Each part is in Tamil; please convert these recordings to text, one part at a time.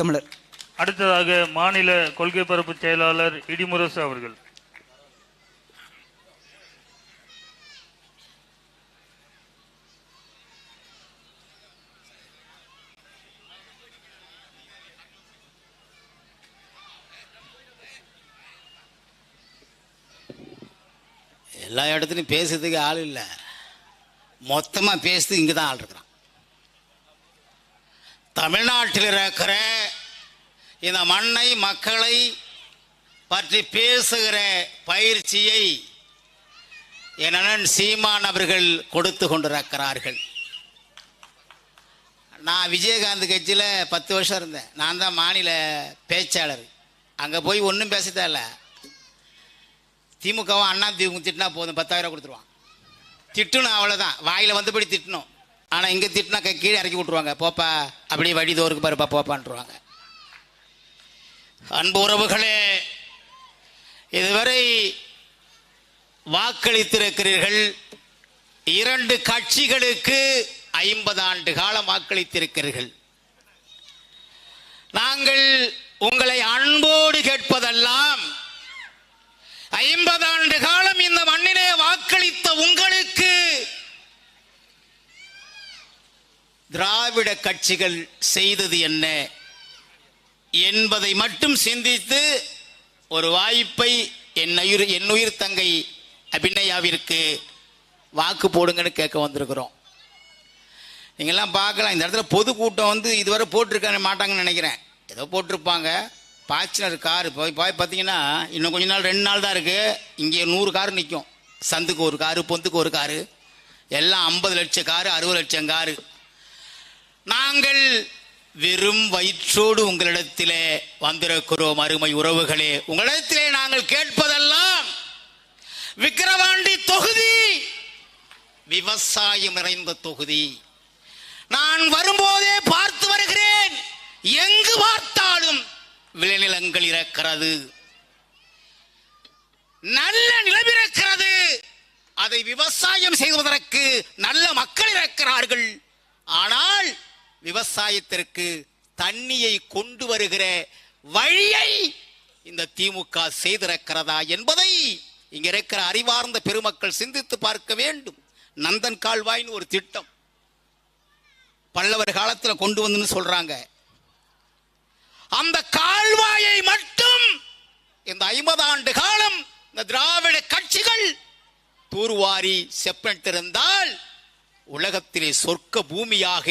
தமிழர். அடுத்ததாக மாநில கொள்கை பரப்பு செயலாளர் இடிமுரசு அவர்கள். எல்லா இடத்துலையும் பேசுறதுக்கு ஆள் இல்லை. மொத்தமாக பேசுறதுக்கு இங்கே தான் ஆள் இருக்கிறான். தமிழ்நாட்டில் இருக்கிற இந்த மண்ணை மக்களை பற்றி பேசுகிற பயிற்சியை என் சீமான் அவர்கள் கொடுத்து கொண்டிருக்கிறார்கள். நான் விஜயகாந்த் கட்சியில் பத்து வருஷம் இருந்தேன். நான் தான் மாநில பேச்சாளர். அங்கே போய் ஒன்றும் பேச தேவையில்ல. திமுகவும் அண்ணா திமுக திட்டினா போதும் பத்தாயிரம் கொடுத்துருவான். திட்டணும் அவ்வளோதான் வாயில் வந்தபடி திட்டணும். ஆனால் இங்கே திட்டினா கீழே இறக்கி விட்ருவாங்க போப்பா அப்படியே வழி தோருக்கு பாருப்பா போப்பான்ருவாங்க. அன்பு உறவுகளே இதுவரை வாக்களித்திருக்கிறீர்கள் இரண்டு கட்சிகளுக்கு ஐம்பது ஆண்டு காலம் வாக்களித்திருக்கிறீர்கள். நாங்கள் உங்களை அன்போடு கேட்பதெல்லாம் ஐம்பது ஆண்டு காலம் இந்த மண்ணிலே வாக்களித்த உங்களுக்கு திராவிட கட்சிகள் செய்தது என்ன என்பதை மட்டும் சிந்தித்து ஒரு வாய்ப்பை என் உயிர் என் உயிர் தங்கை அபிநயாவிற்கு வாக்கு போடுங்கன்னு கேட்க வந்திருக்கிறோம். நீங்கள்லாம் பார்க்கலாம் இந்த இடத்துல பொதுக்கூட்டம் வந்து இதுவரை போட்டிருக்க மாட்டாங்கன்னு நினைக்கிறேன். ஏதோ போட்டிருப்பாங்க. பாய்ச்சினர் கார் போய் போய் பார்த்தீங்கன்னா இன்னும் கொஞ்ச நாள் ரெண்டு நாள் தான் இருக்குது இங்கே நூறு கார் நிற்கும். சந்துக்கு ஒரு காரு பொந்துக்கு ஒரு காரு. எல்லாம் ஐம்பது லட்சம் காரு அறுபது லட்சம் காரு. நாங்கள் வெறும் வயிற்றோடு உங்களிடத்திலே வந்திருக்கிறோம் அருமை உறவுகளே. உங்களிடத்திலே நாங்கள் கேட்பதெல்லாம் விக்கிரவாண்டி தொகுதி. விவசாயம் நிறைந்த தொகுதி. நான் வரும்போதே பார்த்து வருகிறேன். எங்கு பார்த்தாலும் விளைநிலங்கள் இருக்கிறது நல்ல நிலவிருக்கிறது அதை விவசாயம் செய்வதற்கு நல்ல மக்கள் இருக்கிறார்கள் ஆனால் விவசாயத்திற்கு தண்ணியை கொண்டு வருகிற வழியை இந்த திமுக செய்திருக்கிறதா என்பதை இங்க இருக்கிற அறிவார்ந்த பெருமக்கள் சிந்தித்து பார்க்க வேண்டும். நந்தன் கால்வாய்னு ஒரு திட்டம். பல்லவர் காலத்தில் கொண்டு வந்துன்னு சொல்றாங்க. அந்த கால்வாயை மட்டும் இந்த ஐம்பது ஆண்டு காலம் இந்த திராவிட கட்சிகள் தூர்வாரி செப்பனிட்டிருந்தால் உலகத்திலே சொர்க்க பூமியாக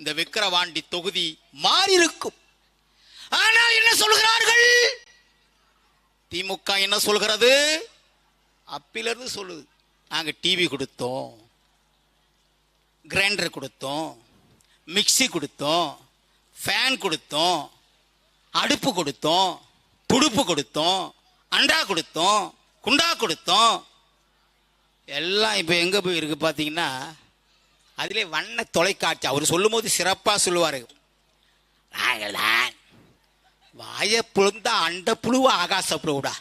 இந்த விக்கிரவாண்டி தொகுதி மாறியிருக்கும். ஆனால் என்ன சொல்கிறார்கள்? திமுக என்ன சொல்கிறது? அப்பிலிருந்து சொல்லுது. நாங்கள் டிவி கொடுத்தோம். கிரைண்டர் கொடுத்தோம். மிக்ஸி கொடுத்தோம். ஃபேன் கொடுத்தோம். அடுப்பு கொடுத்தோம். துடுப்பு கொடுத்தோம். அண்டா கொடுத்தோம். குண்டா கொடுத்தோம். எல்லாம் இப்போ எங்கே போய் இருக்கு பார்த்தீங்கன்னா அதிலே வண்ண தொலைக்காட்சி. அவர் சொல்லும்போது சிறப்பாக சொல்லுவார். நாங்கள் தான் வாயை புழுந்தா அண்ட புழுவா ஆகாச புழுவுடா.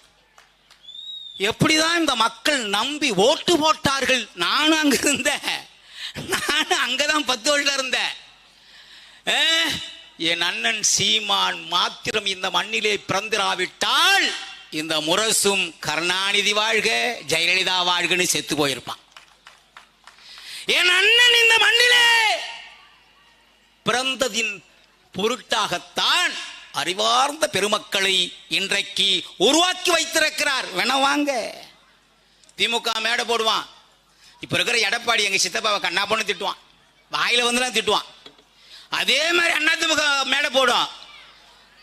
எப்படிதான் இந்த மக்கள் நம்பி ஓட்டு போட்டார்கள். நானும் அங்க இருந்தேன். நானும் அங்கதான் பத்து வருஷம் இருந்தேன் என் அண்ணன் சீமான் மாத்திரம் இந்த மண்ணிலே பிறந்திராவிட்டால் இந்த முரசும் கருணாநிதி வாழ்க ஜெயலலிதா வாழ்கன்னு செத்து போயிருப்பான். என் அண்ணன் இந்த மண்ணிலே. பிறந்ததின் பொருட்டாகத்தான் அறிவார்ந்த பெருமக்களை இன்றைக்கு உருவாக்கி வைத்திருக்கிறார். வேணா வாங்க. திமுக மேடை போடுவான். இப்ப இருக்கிற எடப்பாடி எங்க சித்தப்பாவை கண்ணா பொண்ணு திட்டுவான். வாயில வந்துலாம் திட்டுவான். அதே மாதிரி அண்ணா திமுக மேடை போடும்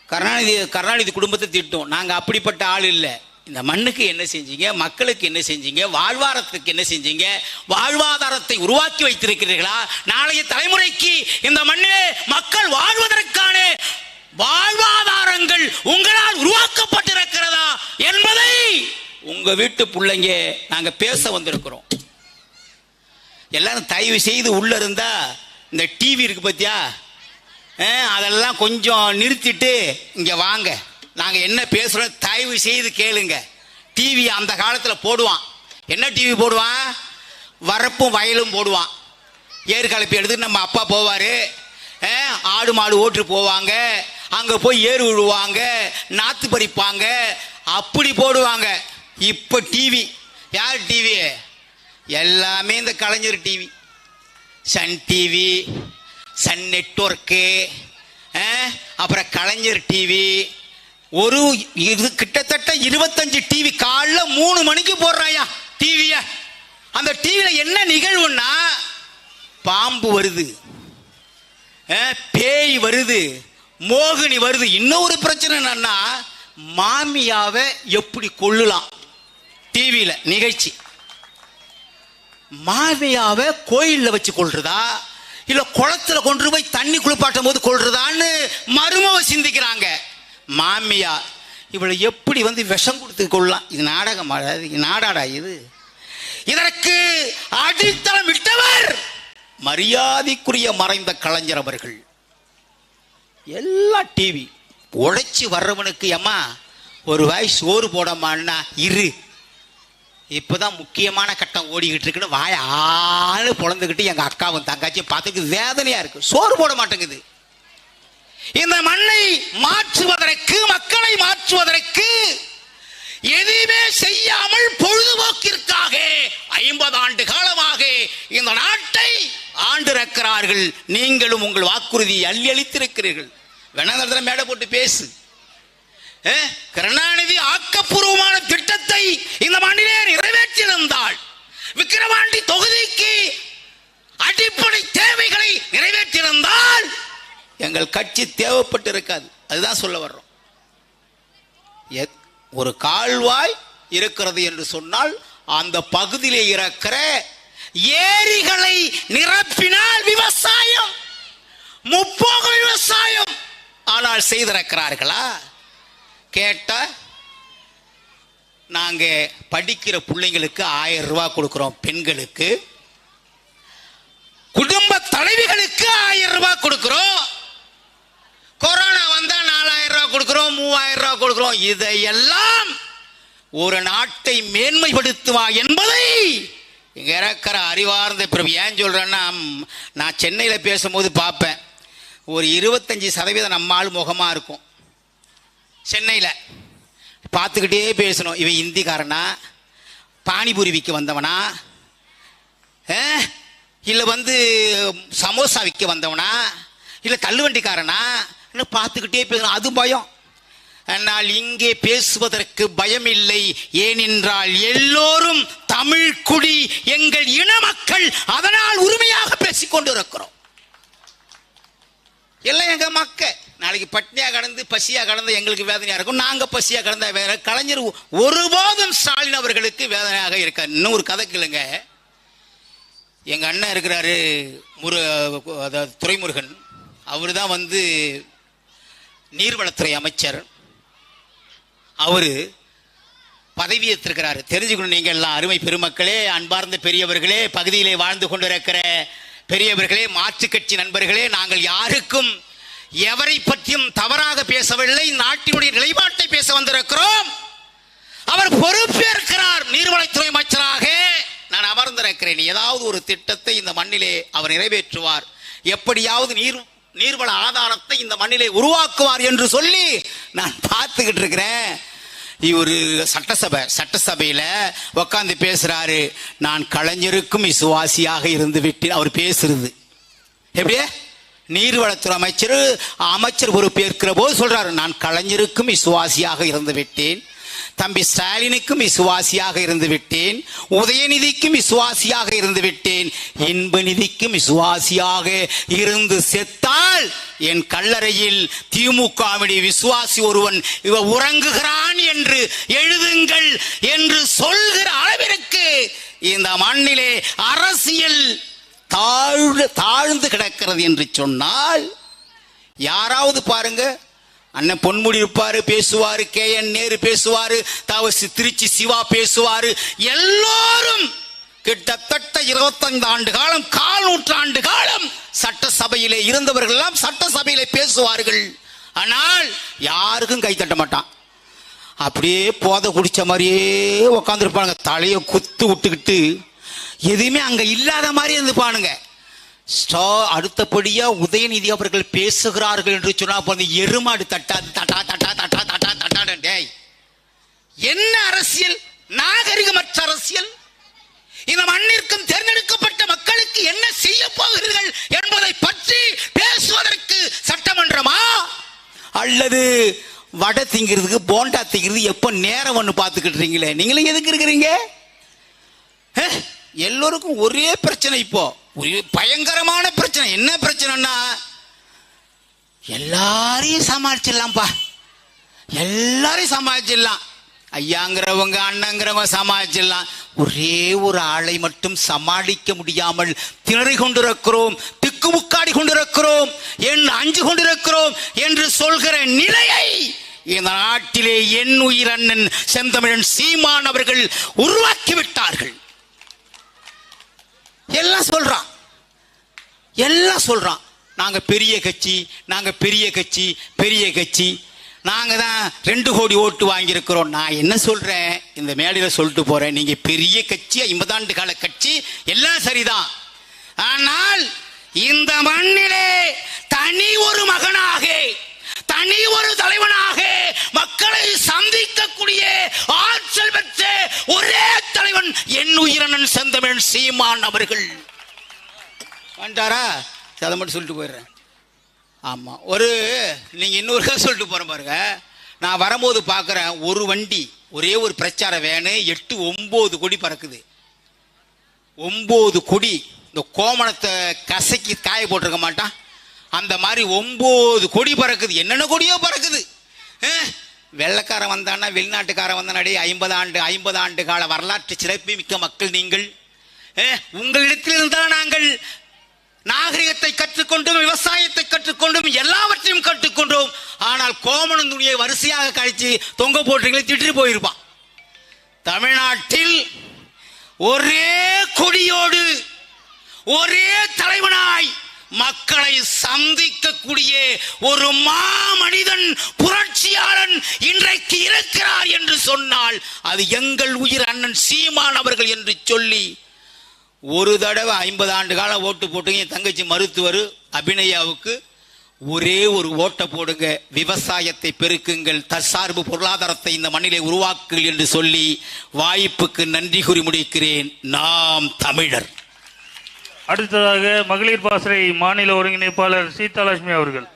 கருணாநிதி கருணாநிதி குடும்பத்தை திட்டும். நாங்க அப்படிப்பட்ட ஆள் இல்லை. இந்த மண்ணுக்கு என்ன செஞ்சீங்க? மக்களுக்கு என்ன செஞ்சீங்க? வாழ்வாரத்துக்கு என்ன செஞ்சீங்க? வாழ்வாதாரத்தை உருவாக்கி வைத்திருக்கிறீர்களா? நாளைய தலைமுறைக்கு இந்த மண்ணிலே மக்கள் வாழ்வதற்கான வாழ்வாதாரங்கள் உங்களால் உருவாக்கப்பட்டிருக்கிறதா என்பதை உங்க வீட்டு பிள்ளைங்க நாங்க பேச வந்திருக்கிறோம். எல்லாரும் தயவு செய்து உள்ள இருந்தா இந்த டிவி இருக்கு பத்தியா? அதெல்லாம் கொஞ்சம் நிறுத்திட்டு இங்க வாங்க. நாங்கள் என்ன பேசுகிறோம் தயவு செய்து கேளுங்க. டிவி அந்த காலத்தில் போடுவான். என்ன டிவி போடுவான்? வரப்பும் வயலும் போடுவான். ஏறு கலப்பி எடுத்து நம்ம அப்பா போவார். ஆடு மாடு ஓட்டு போவாங்க. அங்கே போய் ஏறு விழுவாங்க. நாற்று பறிப்பாங்க. அப்படி போடுவாங்க. இப்போ டிவி யார் டிவி எல்லாமே இந்த Kalaignar TV Sun TV Sun network அப்புறம் கலைஞர் டிவி ஒரு இது கிட்டத்தட்ட இருபத்தஞ்சு டிவி காலைல மூணு மணிக்கு போடுறாயா டிவிய அந்த டிவியில என்ன நிகழ்வுன்னா பாம்பு வருது பேய் வருது மோகினி வருது. இன்னொரு பிரச்சனை என்னன்னா மாமியாவை எப்படி கொள்ளலாம் டிவியில நிகழ்ச்சி. மாமியாவை கோயிலில் வச்சு கொள்றதா இல்லை குளத்துல கொண்டு போய் தண்ணி குளிப்பாட்டும் போது கொள்றதான்னு மருமவ சிந்திக்கிறாங்க. மாமியார் இவளை எப்படி வந்து விஷம் கொடுத்து கொள்ளலாம்? இது நாடகம் இது நாடாடா இது? இதற்கு அடித்தளம் விட்டவர் மரியாதைக்குரிய மறைந்த கலைஞர் அவர்கள். எல்லா டிவி உழைச்சி வர்றவனுக்கு ஏமா ஒரு வாய் சோறு போடமான்னா இரு. இப்போதான் முக்கியமான கட்டம் ஓடிக்கிட்டு இருக்குன்னு வாய் ஆளு பொழந்துக்கிட்டு எங்கள் அக்காவும் தங்காச்சியும் பார்த்துக்கு வேதனையாக இருக்குது சோறு போட மாட்டேங்குது. இந்த மண்ணை மாற்றுவதற்கு மக்களை மாற்றுவதற்கு எதுவுமே செய்யாமல் பொழுதுபோக்கிற்காக ஐம்பது ஆண்டு காலமாக இந்த நாட்டை ஆண்டிருக்கிறார்கள் நீங்களும் உங்கள் வாக்குறுதியை அள்ளி அளித்திருக்கிறீர்கள். வேணா மேடை போட்டு பேசு. கருணாநிதி ஆக்கப்பூர்வமான திட்டத்தை இந்த மண்ணிலே நிறைவேற்றியிருந்தால் விக்கிரவாண்டி தொகுதிக்கு அடிப்படை தேவைகளை நிறைவேற்றியிருந்தால் எங்கள் கட்சி தேவைப்பட்டு இருக்காது அதுதான் சொல்ல வர்றோம். ஒரு கால்வாய் இருக்கிறது என்று சொன்னால் அந்த பகுதியிலே இருக்கிற ஏரிகளை நிரப்பினால் விவசாயம் முப்போக விவசாயம். ஆனால் செய்திருக்கிறார்களா? கேட்ட நாங்க படிக்கிற பிள்ளைங்களுக்கு ஆயிரம் ரூபாய் கொடுக்கிறோம் பெண்களுக்கு. குடும்ப தலைவிகள் ஆயிரம் ரூபாய் கொடுக்கிறோம் கொரோனா வந்தா நாலாயிரம் ரூபாய் கொடுக்கிறோம் மூவாயிரம் இதையெல்லாம் ஒரு நாட்டை மேன்மைப்படுத்துவா என்பதை இங்க இருக்கிற அறிவார்ந்த பிறகு ஏன் சொல்கிறேன்னா நான் சென்னையில் பேசும்போது பார்ப்பேன். ஒரு இருபத்தஞ்சி சதவீதம் நம்மால் முகமாக இருக்கும். சென்னையில் பார்த்துக்கிட்டே பேசணும். இவன் இந்திக்காரனா? பானிபூரி விற்க வந்தவனா இல்லை வந்து சமோசா விற்க வந்தவனா? இல்லை தள்ளுவண்டிக்காரனா? இல்லை பார்த்துக்கிட்டே பேசணும். அது பயம். ஆனால் இங்கே பேசுவதற்கு பயமில்லை. ஏனென்றால் எல்லோரும் தமிழ் குடி எங்கள் இன மக்கள். அதனால் உரிமையாக பேசிக் கொண்டு இருக்கிறோம் எல்லாம் எங்க மக்க. நாளைக்கு பட்னியா கடந்து பசியா கடந்து எங்களுக்கு வேதனையா இருக்கும். நாங்க பசியா கடந்த வேற கலைஞர் ஒருபோதும் ஸ்டாலின் அவர்களுக்கு வேதனையாக இருக்கார் இன்னும் ஒரு கதை கேளுங்க. எங்க அண்ணன் இருக்கிறாரு முரு அதாவது துரைமுருகன். அவர் தான் வந்து நீர்வளத்துறை அமைச்சர். அவர் பதவி ஏற்றிருக்கிறாரு தெரிஞ்சுக்கணும் நீங்க எல்லாம் அருமை பெருமக்களே அன்பார்ந்த பெரியவர்களே பகுதியிலே வாழ்ந்து கொண்டிருக்கிற பெரியவர்களே மாற்றுக் கட்சி நண்பர்களே நாங்கள் யாருக்கும் எவரை பற்றியும் தவறாக பேசவில்லை நாட்டினுடைய நிலைப்பாட்டை பேச வந்திருக்கிறோம். அவர் பொறுப்பேற்கிறார் நீர்வளத்துறை அமைச்சராக. நான் அமர்ந்திருக்கிறேன். ஏதாவது ஒரு திட்டத்தை இந்த மண்ணிலே அவர் நிறைவேற்றுவார். எப்படியாவது நீர் நீர்வள ஆதாரத்தை இந்த மண்ணிலே உருவாக்குவார் என்று சொல்லி நான் பார்த்துக்கிட்டு இருக்கிறேன். இவர் சட்டசபை சட்டசபையில உட்காந்து பேசுறாரு. நான் கலைஞருக்கும் விசுவாசியாக இருந்து விட்டு அவர் பேசுறது. எப்படியே? நீர்வளத்துறை அமைச்சர் அமைச்சர் பொறுப்பேற்கிற போது சொல்றாரு நான் கலைஞருக்கும் விசுவாசியாக இருந்து விட்டேன். தம்பி ஸ்டாலினுக்கும் விசுவாசியாக இருந்து விட்டேன். உதயநிதிக்கும் விசுவாசியாக இருந்து விட்டேன். இன்பநிதிக்கும் விசுவாசியாக இருந்து செத்தால் என் கல்லறையில் திமுகவிடைய விசுவாசி ஒருவன் இவ உறங்குகிறான் என்று எழுதுங்கள் என்று சொல்கிற அளவிற்கு இந்த மண்ணிலே அரசியல் தாழ்ந்து தாழ்ந்து கிடக்கிறது என்று சொன்னால் யாராவது பாருங்க அண்ணன் பொன்முடி இருப்பாரு பேசுவாரு கே என் நேரு பேசுவாரு தவசி திருச்சி சிவா பேசுவாரு. எல்லோரும் கிட்டத்தட்ட இருபத்தைந்து ஆண்டு காலம் கால் நூற்றாண்டு காலம் சட்டசபையிலே இருந்தவர்கள் எல்லாம் சட்டசபையிலே பேசுவார்கள். ஆனால் யாருக்கும் கை தட்ட மாட்டான். அப்படியே போதை குடிச்ச மாதிரியே உக்காந்துருப்பானுங்க. தலையை குத்து விட்டுக்கிட்டு எதுவுமே அங்க இல்லாத மாதிரி இருந்துப்பானுங்க. ஸ்டா அடுத்தபடியா உதயநிதி அவர்கள் பேசுகிறார்கள் என்று சொன்னா அப்ப அந்த எருமாடு தட்டா தட்டா தட்டா தட்டா தட்டா தட்டா டேய். என்ன அரசியல்? நாகரிகமற்ற அரசியல்? இந்த மண்ணிற்கும் தேர்ந்தெடுக்கப்பட்ட மக்களுக்கு என்ன செய்ய போகிறீர்கள் என்பதை பற்றி பேசுவதற்கு சட்டமன்றமா? அல்லது வடை திங்கிறதுக்கு போண்டா திங்கிறது எப்ப நேரம் ஒன்று பார்த்துக்கிட்டு நீங்களும் எதுக்கு இருக்கிறீங்க? எல்லோருக்கும் ஒரே பிரச்சனை இப்போ. ஒரு பயங்கரமான பிரச்சனை. என்ன பிரச்சனைன்னா எல்லாரையும் சமாளிச்சிடலாம்ப்பா. எல்லாரையும் சமாளிச்சிடலாம். ஐயாங்கிறவங்க அண்ணங்கிறவங்க சமாளிச்சிடலாம். ஒரே ஒரு ஆளை மட்டும் சமாளிக்க முடியாமல் திணறி கொண்டிருக்கிறோம் திக்குமுக்காடி கொண்டிருக்கிறோம் என்று அஞ்சு கொண்டிருக்கிறோம் என்று சொல்கிற நிலையை இந்த நாட்டிலே என் உயிரண்ணன் செந்தமிழன் சீமான் அவர்கள் உருவாக்கி விட்டார்கள் எல்லாம் சொல்கிறான் எல்லாம் சொல்கிறான் நாங்கள் பெரிய கட்சி நாங்கள் பெரிய கட்சி பெரிய கட்சி. நாங்கள் தான் ரெண்டு கோடி ஓட்டு வாங்கியிருக்கிறோம். நான் என்ன சொல்கிறேன் இந்த மேடையில் சொல்லிட்டு போகிறேன் நீங்கள் பெரிய கட்சி ஐம்பதாண்டு கால கட்சி எல்லாம் சரிதான். ஆனால் இந்த மண்ணில் பெருமான் அவர்கள் வந்துட்டாரா அதை மட்டும் சொல்லிட்டு போயிடுறேன். ஆமாம் ஒரு நீங்கள் இன்னொரு சொல்லிட்டு போகிறேன் பாருங்க. நான் வரும்போது பார்க்குறேன் ஒரு வண்டி ஒரே ஒரு பிரச்சார வேனு எட்டு ஒம்பது கொடி பறக்குது. ஒம்பது கொடி இந்த கோமணத்தை கசக்கி காய போட்டிருக்க மாட்டான். அந்த மாதிரி ஒம்பது கொடி பறக்குது. என்னென்ன கொடியோ பறக்குது. வெள்ளக்காரன் வெள்ளைக்காரன் வந்தான்னா வெளிநாட்டுக்காரன் வந்தானடி ஐம்பது ஆண்டு ஐம்பது ஆண்டு கால வரலாற்று சிறப்பு மிக்க மக்கள் நீங்கள். அஹ், உங்களிடத்தில் நாங்கள் நாகரிகத்தை கற்றுக்கொண்டும் விவசாயத்தை கற்றுக்கொண்டும் எல்லாவற்றையும் கற்றுக்கொண்டோம். ஆனால் கோமணம் துணியை வரிசையாக கழிச்சு தொங்க போட்டுங்களே திட்டு போயிருப்பான். தமிழ்நாட்டில் ஒரே கொடியோடு ஒரே தலைவனாய் மக்களை சந்திக்கக்கூடிய ஒரு மாமனிதன் புரட்சியாளன் இன்றைக்கு இருக்கிறார் என்று சொன்னால் அது எங்கள் உயிர் அண்ணன் சீமான் அவர்கள் என்று சொல்லி ஒரு தடவை ஐம்பது ஆண்டு காலம் ஓட்டு போட்டுங்க என் தங்கச்சி மருத்துவர் அபிநயாவுக்கு ஒரே ஒரு ஓட்டை போடுங்க. விவசாயத்தை பெருக்குங்கள் தற்சார்பு பொருளாதாரத்தை இந்த மண்ணிலே உருவாக்குங்கள் என்று சொல்லி வாய்ப்புக்கு நன்றி கூறி முடிக்கிறேன். நாம் தமிழர். அடுத்ததாக மகளிர் பாசறை மாநில ஒருங்கிணைப்பாளர் சீதாலட்சுமி அவர்கள்.